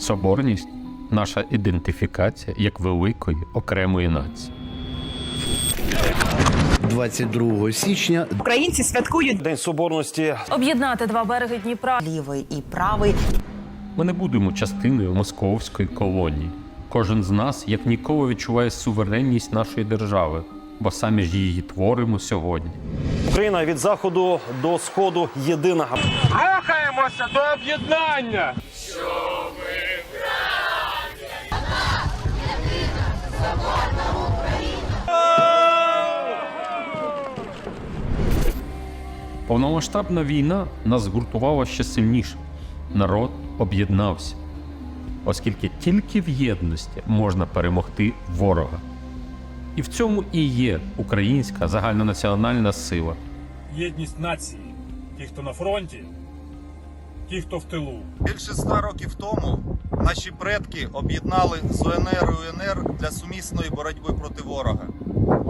Соборність наша ідентифікація як великої окремої нації. 22 січня Українці святкують День соборності Об'єднати два береги Дніпра. лівий і правий. Ми не будемо частиною московської колонії. Кожен з нас як ніколи відчуває суверенність нашої держави, бо самі ж її творимо сьогодні. Україна від заходу до сходу єдина. Рухаємося до об'єднання. Повномасштабна війна нас згуртувала ще сильніше. Народ об'єднався, оскільки тільки в єдності можна перемогти ворога. І в цьому і є українська загальнонаціональна сила. Єдність нації. Ті, хто на фронті, ті, хто в тилу. Більше ста років тому наші предки об'єднали з УНР і УНР для сумісної боротьби проти ворога.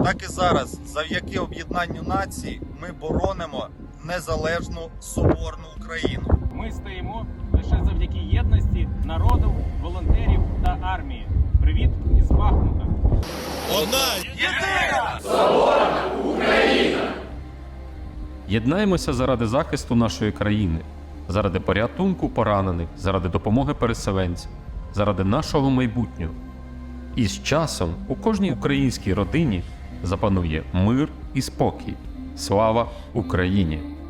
Так і зараз, завдяки об'єднанню нації, ми боронимо незалежну соборну Україну. Ми стоїмо лише завдяки єдності народу, волонтерів та армії. Привіт із Бахмута! Одна єдина соборна Україна! Єднаємося заради захисту нашої країни, заради порятунку поранених, заради допомоги переселенцям, заради нашого майбутнього. І з часом у кожній українській родині запанує мир і спокій. Слава Україні!